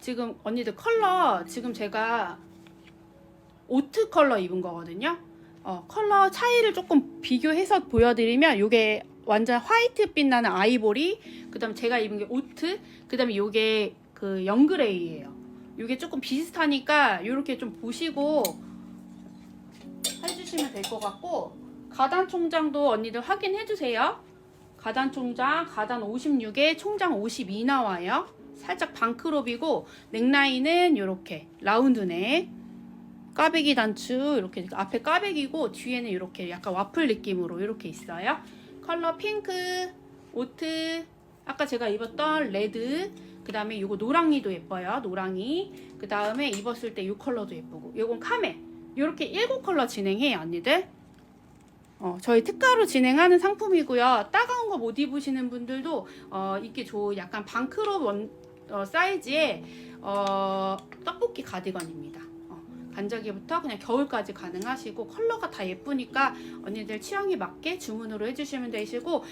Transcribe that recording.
지금 언니들 컬러 지금 제가 오트 컬러 입은 거거든요. 어, 컬러 차이를 조금 비교해서 보여드리면 이게 완전 화이트 빛 나는 아이보리 그 다음 제가 입은 게 오트 그 다음에 이게 그 영그레이예요. 이게 조금 비슷하니까 이렇게 좀 보시고 해주시면 될 것 같고 가단 총장도 언니들 확인해 주세요. 가단 총장 가단 56에 총장 52 나와요. 살짝 반크롭이고 넥라인은 이렇게 라운드 넥 까베기 단추 이렇게 앞에 까베기고 뒤에는 이렇게 약간 와플 느낌으로 이렇게 있어요. 컬러 핑크, 오트, 아까 제가 입었던 레드, 그 다음에 이거 노랑이도 예뻐요. 노랑이. 그 다음에 입었을 때 이 컬러도 예쁘고. 이건 카멜. 이렇게 일곱 컬러 진행해요, 언니들. 어, 저희 특가로 진행하는 상품이고요. 따가운 거 못 입으시는 분들도 어, 입기 좋은 약간 반크롭 원, 어, 사이즈의 어, 떡볶이 가디건입니다. 어, 간절기부터 그냥 겨울까지 가능하시고 컬러가 다 예쁘니까 언니들 취향에 맞게 주문으로 해주시면 되시고